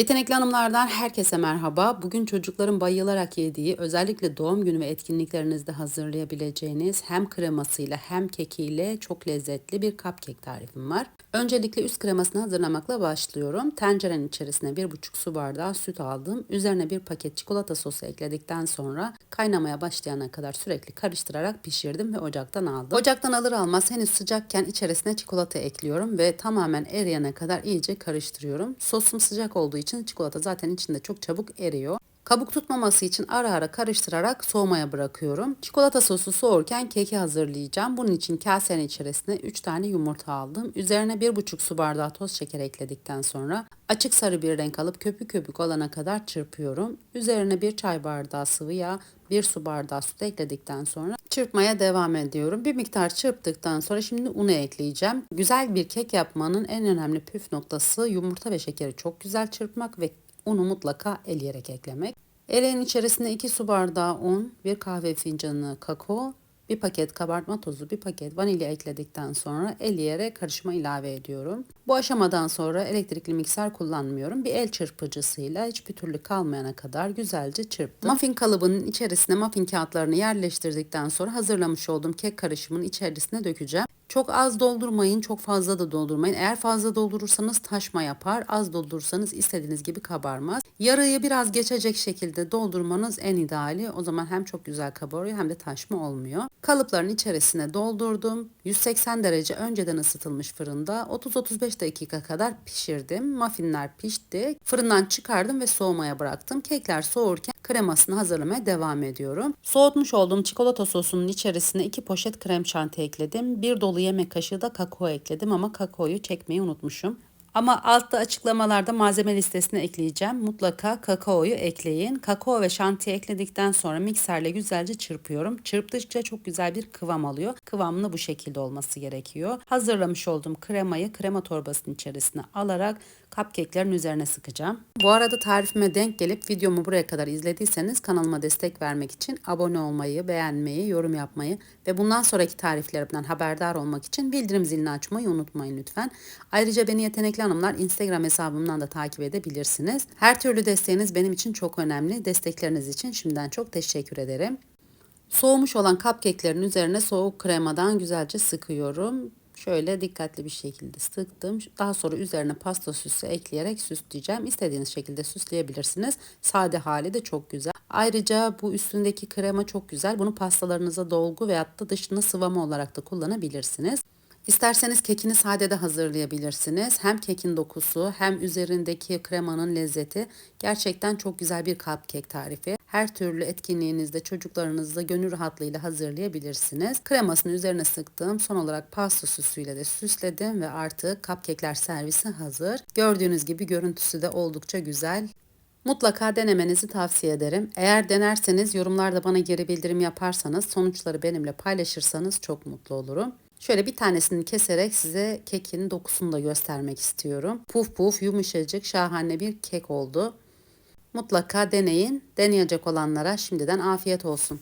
Yetenekli hanımlardan herkese merhaba. Bugün çocukların bayılarak yediği, özellikle doğum günü ve etkinliklerinizde hazırlayabileceğiniz hem kremasıyla hem kekiyle çok lezzetli bir cupcake tarifim var. Öncelikle üst kremasını hazırlamakla başlıyorum. Tencerenin içerisine 1,5 su bardağı süt aldım. Üzerine bir paket çikolata sosu ekledikten sonra kaynamaya başlayana kadar sürekli karıştırarak pişirdim ve ocaktan aldım. Ocaktan alır almaz henüz sıcakken içerisine çikolata ekliyorum ve tamamen eriyene kadar iyice karıştırıyorum. Sosum sıcak olduğu için çikolata zaten içinde çok çabuk eriyor. Kabuk tutmaması için ara ara karıştırarak soğumaya bırakıyorum. Çikolata sosu soğurken keki hazırlayacağım. Bunun için kasenin içerisine 3 tane yumurta aldım. Üzerine 1,5 su bardağı toz şeker ekledikten sonra açık sarı bir renk alıp köpük köpük olana kadar çırpıyorum. Üzerine 1 çay bardağı sıvı yağ, 1 su bardağı süt ekledikten sonra çırpmaya devam ediyorum. Bir miktar çırptıktan sonra şimdi unu ekleyeceğim. Güzel bir kek yapmanın en önemli püf noktası yumurta ve şekeri çok güzel çırpmak ve unu mutlaka eleyerek eklemek. Eleğin içerisine 2 su bardağı un, 1 kahve fincanı kakao, bir paket kabartma tozu, bir paket vanilya ekledikten sonra eleyerek karışıma ilave ediyorum. Bu aşamadan sonra elektrikli mikser kullanmıyorum. Bir el çırpıcısıyla hiçbir türlü kalmayana kadar güzelce çırptım. Muffin kalıbının içerisine muffin kağıtlarını yerleştirdikten sonra hazırlamış olduğum kek karışımının içerisine dökeceğim. Çok az doldurmayın, çok fazla da doldurmayın. Eğer fazla doldurursanız taşma yapar, az doldurursanız istediğiniz gibi kabarmaz. Yarıyı biraz geçecek şekilde doldurmanız en ideali. O zaman hem çok güzel kabarıyor hem de taşma olmuyor. Kalıpların içerisine doldurdum. 180 derece önceden ısıtılmış fırında 30-35 dakika kadar pişirdim. Muffinler pişti. Fırından çıkardım ve soğumaya bıraktım. Kekler soğurken kremasını hazırlamaya devam ediyorum. Soğutmuş olduğum çikolata sosunun içerisine 2 poşet krem şanti ekledim. Bir dolu yemek kaşığı da kakao ekledim ama kakaoyu çekmeyi unutmuşum. Ama altta açıklamalarda malzeme listesine ekleyeceğim. Mutlaka kakaoyu ekleyin. Kakao ve şantiyi ekledikten sonra mikserle güzelce çırpıyorum. Çırptıkça çok güzel bir kıvam alıyor. Kıvamlı bu şekilde olması gerekiyor. Hazırlamış olduğum kremayı krema torbasının içerisine alarak cupcake'lerin üzerine sıkacağım. Bu arada tarifime denk gelip videomu buraya kadar izlediyseniz kanalıma destek vermek için abone olmayı, beğenmeyi, yorum yapmayı ve bundan sonraki tariflerimden haberdar olmak için bildirim zilini açmayı unutmayın lütfen. Ayrıca beni yetenekli hanımlar Instagram hesabımdan da takip edebilirsiniz. Her türlü desteğiniz benim için çok önemli. Destekleriniz için şimdiden çok teşekkür ederim. Soğumuş olan cupcake'lerin üzerine soğuk kremadan güzelce sıkıyorum. Şöyle dikkatli bir şekilde sıktım. Daha sonra üzerine pasta süsü ekleyerek süsleyeceğim. İstediğiniz şekilde süsleyebilirsiniz. Sade hali de çok güzel. Ayrıca bu üstündeki krema çok güzel. Bunu pastalarınıza dolgu veyahut da dışına sıvama olarak da kullanabilirsiniz. İsterseniz kekini sade de hazırlayabilirsiniz. Hem kekin dokusu hem üzerindeki kremanın lezzeti gerçekten çok güzel bir cupcake tarifi. Her türlü etkinliğinizde çocuklarınızla gönül rahatlığıyla hazırlayabilirsiniz. Kremasını üzerine sıktım. Son olarak pasta süsüyle de süsledim ve artık cupcake'ler servisi hazır. Gördüğünüz gibi görüntüsü de oldukça güzel. Mutlaka denemenizi tavsiye ederim. Eğer denerseniz yorumlarda bana geri bildirim yaparsanız, sonuçları benimle paylaşırsanız çok mutlu olurum. Şöyle bir tanesini keserek size kekin dokusunu da göstermek istiyorum. Puf puf yumuşacık şahane bir kek oldu. Mutlaka deneyin. Deneyecek olanlara şimdiden afiyet olsun.